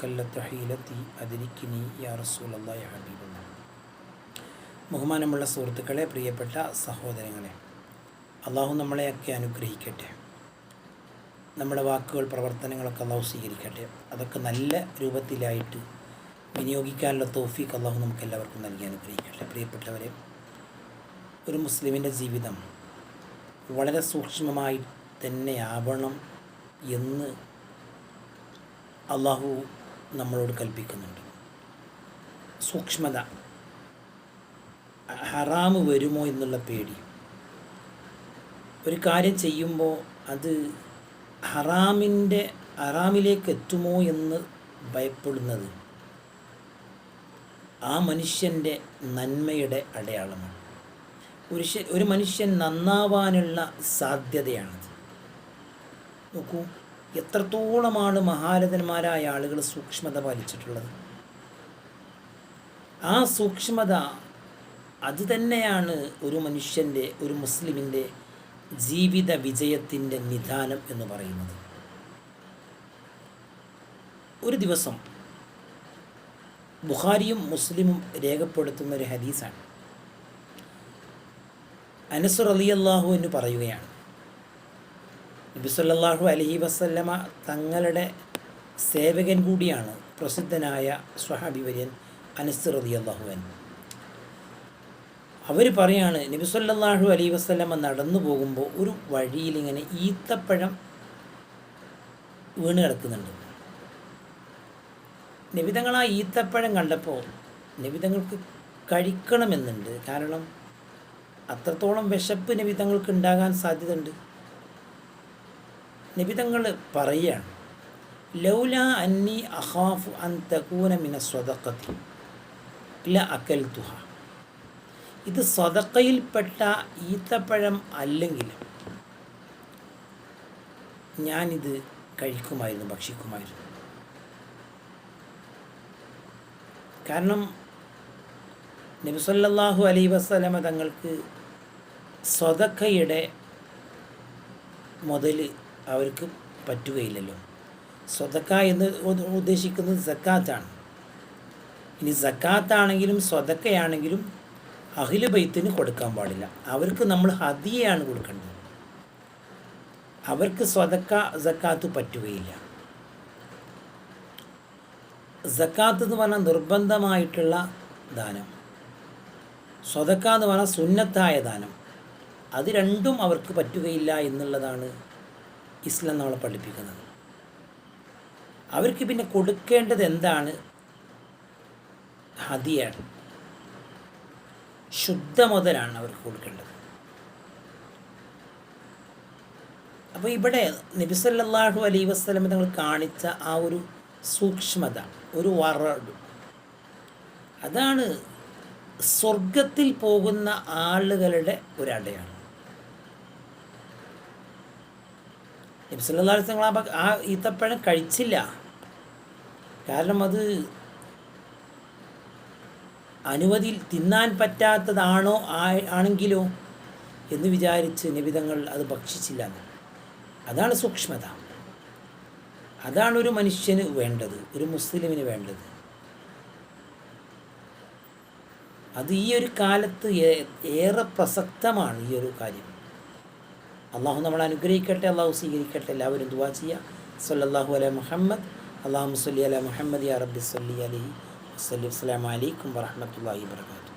കല്ലത്ത് ഹീലത്തി അതിരിക്കിനി യാ റസൂലല്ലാ ഹബീബുന്ന ബഹുമാനമുള്ള സുഹൃത്തുക്കളെ പ്രിയപ്പെട്ട സഹോദരങ്ങളെ അള്ളാഹു നമ്മളെയൊക്കെ അനുഗ്രഹിക്കട്ടെ. നമ്മുടെ വാക്കുകൾ പ്രവർത്തനങ്ങളൊക്കെ അള്ളാഹു സ്വീകരിക്കട്ടെ. അതൊക്കെ നല്ല രൂപത്തിലായിട്ട് വിനിയോഗിക്കാനുള്ള തോഫീക്ക് അള്ളാഹു നമുക്ക് എല്ലാവർക്കും നൽകി അനുഗ്രഹിക്കട്ടെ. പ്രിയപ്പെട്ടവരെ ഒരു മുസ്ലിമിന്റെ ജീവിതം വളരെ സൂക്ഷ്മമായി തന്നെ ആവണം എന്ന് അള്ളാഹു നമ്മളോട് കൽപ്പിക്കുന്നുണ്ട്. സൂക്ഷ്മത. ഹറാമ് വരുമോ എന്നുള്ള പേടി. ഒരു കാര്യം ചെയ്യുമ്പോൾ അത് ഹറാമിന്റെ ഹറാമിലേക്ക് എത്തുമോ എന്ന് ഭയപ്പെടുന്നത് ആ മനുഷ്യന്റെ നന്മയുടെ അടയാളമാണ്. ഒരു ഒരു മനുഷ്യൻ നന്നാവാനുള്ള സാധ്യതയാണത്. നോക്കൂ എത്രത്തോളമാണ് മഹാരഥന്മാരായ ആളുകൾ സൂക്ഷ്മത പാലിച്ചിട്ടുള്ളത്? ആ സൂക്ഷ്മത അത് തന്നെയാണ് ഒരു മനുഷ്യന്റെ ഒരു മുസ്ലിമിന്റെ ജീവിത വിജയത്തിന്റെ നിദാനം എന്ന് പറയുന്നത്. ഒരു ദിവസം ബുഖാരിയും മുസ്ലിമും രേഖപ്പെടുത്തുന്ന ഒരു ഹദീസാണ്. അനസുർ അലി അള്ളാഹു എന്ന് പറയുകയാണ് നബിസല്ലാഹു അലഹി വസല്ലമ തങ്ങളുടെ സേവകൻ കൂടിയാണ് പ്രസിദ്ധനായ സ്വഹാബിവര്യൻ അനസ് റതി അള്ളാഹുവൻ അവർ പറയാണ് നബിസല്ലാഹു അലൈ വസ്ലമ നടന്നു പോകുമ്പോൾ ഒരു വഴിയിൽ ഇങ്ങനെ ഈത്തപ്പഴം വീണ് കിടക്കുന്നുണ്ട്. നിബിതങ്ങൾ ആ ഈത്തപ്പഴം കണ്ടപ്പോൾ നിബിതങ്ങൾക്ക് കഴിക്കണമെന്നുണ്ട്. കാരണം അത്രത്തോളം വിശപ്പ് നിബിതങ്ങൾക്ക് ഉണ്ടാകാൻ സാധ്യതയുണ്ട്. നിബിതങ്ങൾ പറയുകയാണ് ലൗല അന്നി അഹാഫു അൻ തകൂന മിന സ്വതക്കത്തി ല അക്കൽ തുഹ ഇത് സ്വതക്കയിൽപ്പെട്ട ഈത്തപ്പഴം അല്ലെങ്കിൽ ഞാനിത് കഴിക്കുമായിരുന്നു ഭക്ഷിക്കുമായിരുന്നു. കാരണം നബിസല്ലാഹു അലൈ വസ്ലമ തങ്ങൾക്ക് സ്വതക്കയുടെ മുതൽ അവർക്ക് പറ്റുകയില്ലല്ലോ. സ്വതക്ക എന്ന് ഉദ്ദേശിക്കുന്നത് സക്കാത്താണ്. ഇനി സക്കാത്താണെങ്കിലും സ്വതക്കയാണെങ്കിലും അഖില ബൈത്തിന് കൊടുക്കാൻ പാടില്ല. അവർക്ക് നമ്മൾ ഹദിയയാണ് കൊടുക്കേണ്ടത്. അവർക്ക് സ്വതക്ക സക്കാത്ത് പറ്റുകയില്ല. സക്കാത്ത് എന്ന് പറഞ്ഞാൽ നിർബന്ധമായിട്ടുള്ള ദാനം. സ്വതക്ക എന്ന് പറഞ്ഞാൽ സുന്നത്തായ ദാനം. അത് രണ്ടും അവർക്ക് പറ്റുകയില്ല എന്നുള്ളതാണ് ഇസ്ലാം നമ്മളെ പഠിപ്പിക്കുന്നത്. അവർക്ക് പിന്നെ കൊടുക്കേണ്ടത് എന്താണ്? ഹതിയാണ് ശുദ്ധ മുതലാണ് അവർക്ക് കൊടുക്കേണ്ടത്. അപ്പോൾ ഇവിടെ നബിസല്ലാഹു അലൈ വസ്ലം തങ്ങൾ കാണിച്ച ആ ഒരു സൂക്ഷ്മത ഒരു വറഡ്. അതാണ് സ്വർഗത്തിൽ പോകുന്ന ആളുകളുടെ ഒരടയാണ് നബ്സല്ലാ തങ്ങൾ ആ ഈത്തപ്പഴം കഴിച്ചില്ല. കാരണം അത് അനുമതിയിൽ തിന്നാൻ പറ്റാത്തതാണോ ആണെങ്കിലോ എന്ന് വിചാരിച്ച് നിബിതങ്ങൾ അത് ഭക്ഷിച്ചില്ല. അതാണ് സൂക്ഷ്മത. അതാണ് ഒരു മനുഷ്യന് വേണ്ടത് ഒരു മുസ്ലിമിന് വേണ്ടത്. അത് ഈ ഒരു കാലത്ത് ഏറെ പ്രസക്തമാണ് ഈ ഒരു കാര്യം. അള്ളാഹു നമ്മളെ അനുഗ്രഹിക്കട്ടെ അള്ളാഹു സ്വീകരിക്കട്ടെ എല്ലാവരും ദുവാ ചെയ്യുക സല്ലാഹു അല മുഹമ്മദ്. അള്ളാഹു സല്ലി അല മുഹമ്മദ് യാ റബ്ബി സല്ലി അലഹി വസ്ലി വസ്സലാമലൈക്കും വാഹമത്തല്ലാഹി വർക്കാത്തു